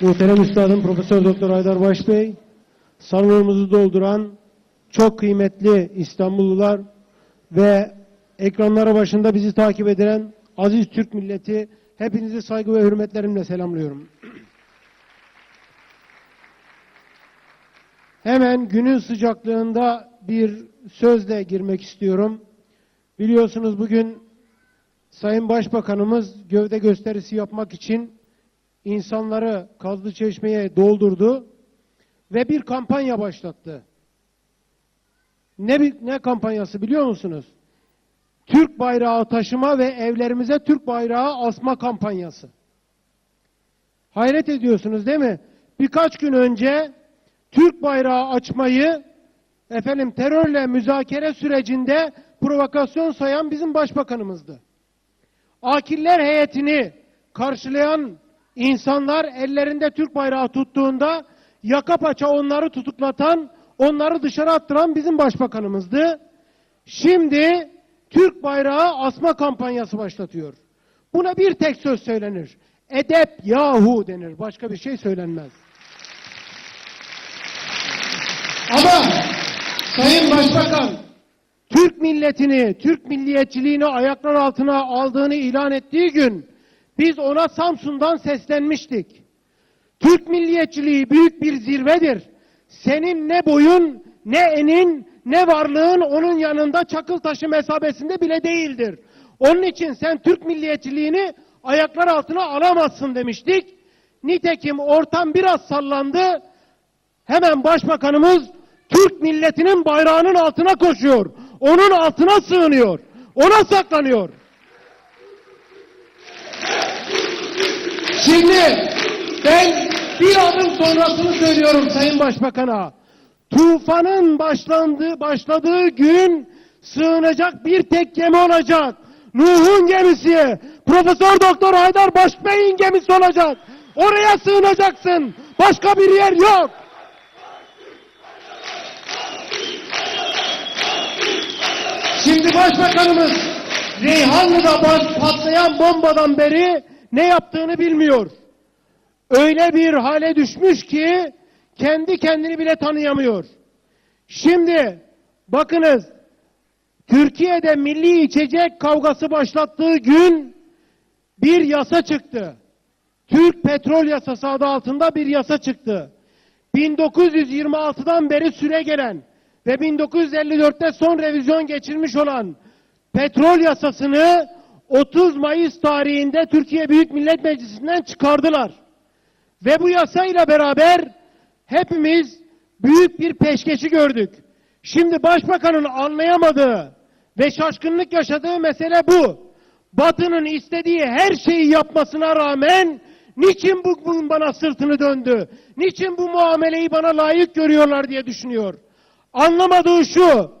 Muhterem Üstadım Profesör Doktor Haydar Baş Bey, salonumuzu dolduran çok kıymetli İstanbullular ve ekranlara başında bizi takip eden aziz Türk milleti hepinizi saygı ve hürmetlerimle selamlıyorum. Hemen günün sıcaklığında bir sözle girmek istiyorum. Biliyorsunuz bugün Sayın Başbakanımız gövde gösterisi yapmak için insanları Kazlı Çeşme'ye doldurdu ve bir kampanya başlattı. Ne ne kampanyası biliyor musunuz? Türk bayrağı taşıma ve evlerimize Türk bayrağı asma kampanyası. Hayret ediyorsunuz değil mi? Birkaç gün önce Türk bayrağı açmayı efendim terörle müzakere sürecinde provokasyon sayan bizim başbakanımızdı. Akiller heyetini karşılayan insanlar ellerinde Türk bayrağı tuttuğunda yaka paça onları tutuklatan, onları dışarı attıran bizim başbakanımızdı. Şimdi Türk bayrağı asma kampanyası başlatıyor. Buna bir tek söz söylenir. Edep yahu denir. Başka bir şey söylenmez. Ama Sayın Başbakan Türk milletini, Türk milliyetçiliğini ayaklar altına aldığını ilan ettiği gün biz ona Samsun'dan seslenmiştik. Türk milliyetçiliği büyük bir zirvedir. Senin ne boyun, ne enin, ne varlığın onun yanında çakıl taşı mesabesinde bile değildir. Onun için sen Türk milliyetçiliğini ayaklar altına alamazsın demiştik. Nitekim ortam biraz sallandı. Hemen başbakanımız Türk milletinin bayrağının altına koşuyor. Onun altına sığınıyor. Ona saklanıyor. Şimdi ben bir adım sonrasını söylüyorum Sayın Başbakan'a. Tufanın başlandığı, başladığı gün sığınacak bir tek gemi olacak. Nuh'un gemisi, Profesör Doktor Haydar Başbey'in gemisi olacak. Oraya sığınacaksın. Başka bir yer yok. Şimdi Başbakanımız Reyhanlı'da patlayan bombadan beri ne yaptığını bilmiyor. Öyle bir hale düşmüş ki kendi kendini bile tanıyamıyor. Şimdi bakınız Türkiye'de milli içecek kavgası başlattığı gün bir yasa çıktı. Türk Petrol Yasası adı altında bir yasa çıktı. 1926'dan beri süre gelen ve 1954'te son revizyon geçirmiş olan petrol yasasını 30 Mayıs tarihinde Türkiye Büyük Millet Meclisi'nden çıkardılar. Ve bu yasayla beraber hepimiz büyük bir peşkeşi gördük. Şimdi başbakanın anlayamadığı ve şaşkınlık yaşadığı mesele bu. Batı'nın istediği her şeyi yapmasına rağmen niçin bugün bana sırtını döndü? Niçin bu muameleyi bana layık görüyorlar diye düşünüyor. Anlamadığı şu.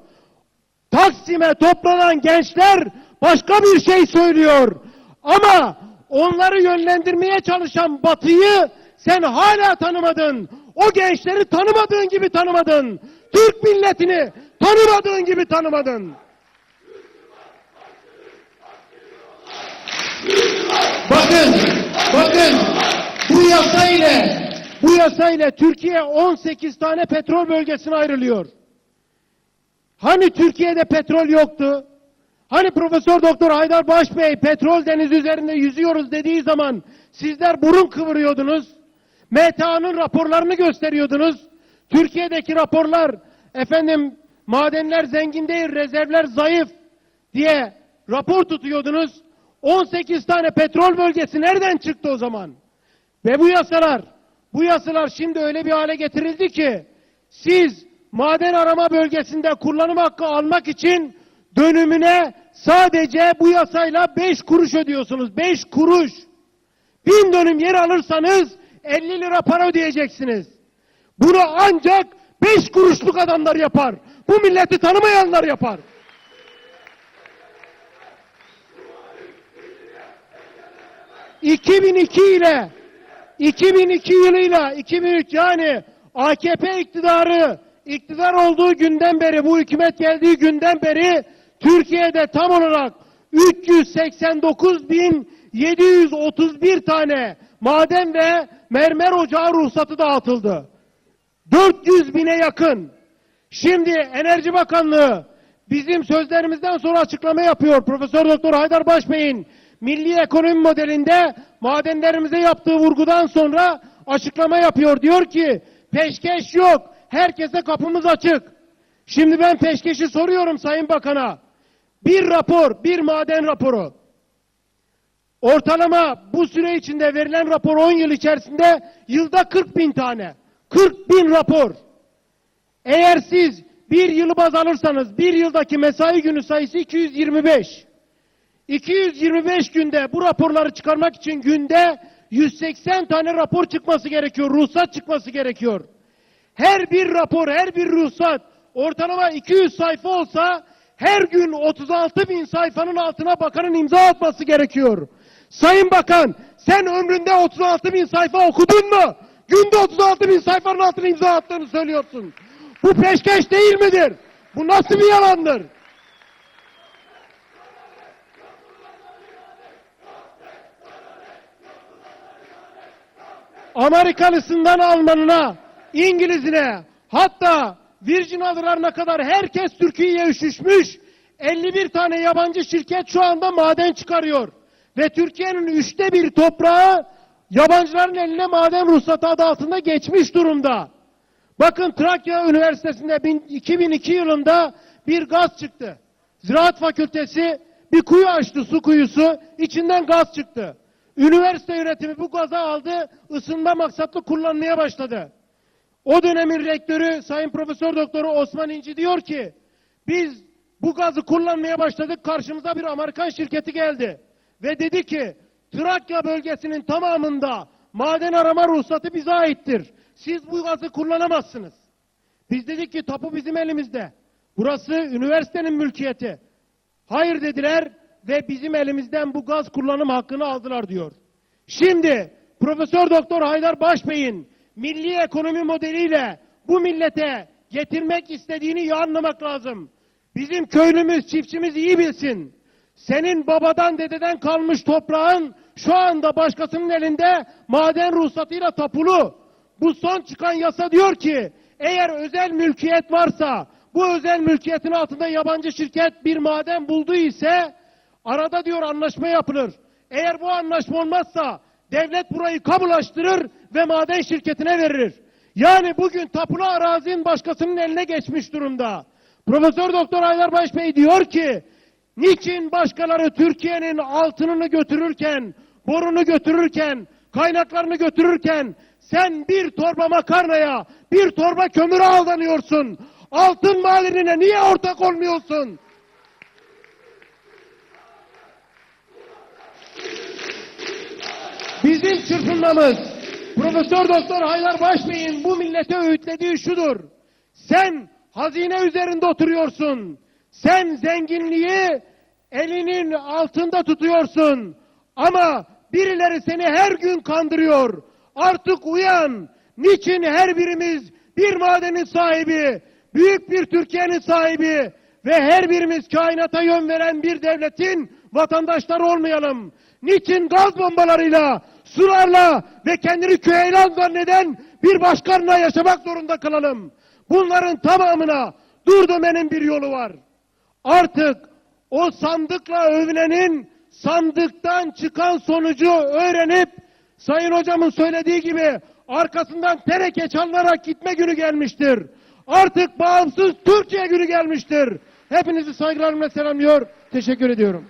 Taksim'e toplanan gençler başka bir şey söylüyor. Ama onları yönlendirmeye çalışan Batı'yı sen hala tanımadın. O gençleri tanımadığın gibi tanımadın. Türk milletini tanımadığın gibi tanımadın. Bakın, bakın bu yasa ile bu yasa ile Türkiye 18 tane petrol bölgesine ayrılıyor. Hani Türkiye'de petrol yoktu? Hani Profesör Doktor Haydar Baş Bey petrol denizi üzerinde yüzüyoruz dediği zaman sizler burun kıvırıyordunuz. MTA'nın raporlarını gösteriyordunuz. Türkiye'deki raporlar efendim madenler zengin değil, rezervler zayıf diye rapor tutuyordunuz. 18 tane petrol bölgesi nereden çıktı o zaman? Ve bu yasalar, bu yasalar şimdi öyle bir hale getirildi ki siz maden arama bölgesinde kullanım hakkı almak için dönümüne sadece bu yasayla 5 kuruş ödüyorsunuz. 5 kuruş. Bin dönüm yer alırsanız 50 lira para ödeyeceksiniz. Bunu ancak 5 kuruşluk adamlar yapar. Bu milleti tanımayanlar yapar. ...2002 ile 2002 yılıyla 2003 yani AKP iktidarı iktidar olduğu günden beri bu hükümet geldiği günden beri Türkiye'de tam olarak 389.731 tane maden ve mermer ocağı ruhsatı dağıtıldı. 400 bine yakın. Şimdi Enerji Bakanlığı bizim sözlerimizden sonra açıklama yapıyor. Profesör Doktor Haydar Başbey'in milli ekonomi modelinde madenlerimize yaptığı vurgudan sonra açıklama yapıyor. Diyor ki peşkeş yok. Herkese kapımız açık. Şimdi ben peşkeşi soruyorum Sayın Bakan'a. Bir rapor, bir maden raporu. Ortalama bu süre içinde verilen rapor 10 yıl içerisinde yılda 40 bin tane. 40 bin rapor. Eğer siz bir yılı baz alırsanız bir yıldaki mesai günü sayısı 225. 225 günde bu raporları çıkarmak için günde 180 tane rapor çıkması gerekiyor. Ruhsat çıkması gerekiyor. Her bir rapor, her bir ruhsat ortalama 200 sayfa olsa her gün 36 bin sayfanın altına bakanın imza atması gerekiyor. Sayın Bakan sen ömründe 36 bin sayfa okudun mu? Günde 36 bin sayfanın altına imza attığını söylüyorsun. Bu peşkeş değil midir? Bu nasıl bir yalandır? Amerikalısından Almanına, İngilizine, hatta Virgin Adalarına kadar herkes Türkiye'ye üşüşmüş. 51 tane yabancı şirket şu anda maden çıkarıyor. Ve Türkiye'nin üçte bir toprağı yabancıların eline maden ruhsatı adı altında geçmiş durumda. Bakın Trakya Üniversitesi'nde bin- 2002 yılında bir gaz çıktı. Ziraat Fakültesi bir kuyu açtı, su kuyusu. içinden gaz çıktı. Üniversite yönetimi bu gazı aldı, ısınma maksatlı kullanmaya başladı. O dönemin rektörü Sayın Profesör Doktoru Osman İnci diyor ki, biz bu gazı kullanmaya başladık, karşımıza bir Amerikan şirketi geldi. Ve dedi ki, Trakya bölgesinin tamamında maden arama ruhsatı bize aittir. Siz bu gazı kullanamazsınız. Biz dedik ki tapu bizim elimizde. Burası üniversitenin mülkiyeti. Hayır dediler ve bizim elimizden bu gaz kullanım hakkını aldılar diyor. Şimdi Profesör Doktor Haydar Başbey'in milli ekonomi modeliyle bu millete getirmek istediğini iyi anlamak lazım. Bizim köylümüz, çiftçimiz iyi bilsin. Senin babadan dededen kalmış toprağın şu anda başkasının elinde maden ruhsatıyla tapulu. Bu son çıkan yasa diyor ki eğer özel mülkiyet varsa bu özel mülkiyetin altında yabancı şirket bir maden buldu ise arada diyor anlaşma yapılır. Eğer bu anlaşma olmazsa devlet burayı kamulaştırır ve maden şirketine verir. Yani bugün tapulu arazinin başkasının eline geçmiş durumda. Profesör Doktor Aydar Başbey diyor ki niçin başkaları Türkiye'nin altınını götürürken, borunu götürürken, kaynaklarını götürürken sen bir torba makarnaya, bir torba kömüre aldanıyorsun. Altın madenine niye ortak olmuyorsun? Bizim çırpınmamız Profesör Doktor Haydar Başbey'in bu millete öğütlediği şudur. Sen hazine üzerinde oturuyorsun. Sen zenginliği elinin altında tutuyorsun. Ama birileri seni her gün kandırıyor. Artık uyan. Niçin her birimiz bir madenin sahibi, büyük bir Türkiye'nin sahibi ve her birimiz kainata yön veren bir devletin vatandaşları olmayalım? Niçin gaz bombalarıyla, sularla ve kendini köyeylan zanneden bir başkanla yaşamak zorunda kalalım? Bunların tamamına durdurmanın bir yolu var. Artık o sandıkla övünenin sandıktan çıkan sonucu öğrenip Sayın hocamın söylediği gibi arkasından teneke çalınarak gitme günü gelmiştir. Artık bağımsız Türkiye günü gelmiştir. Hepinizi saygılarımla selamlıyor. Teşekkür ediyorum.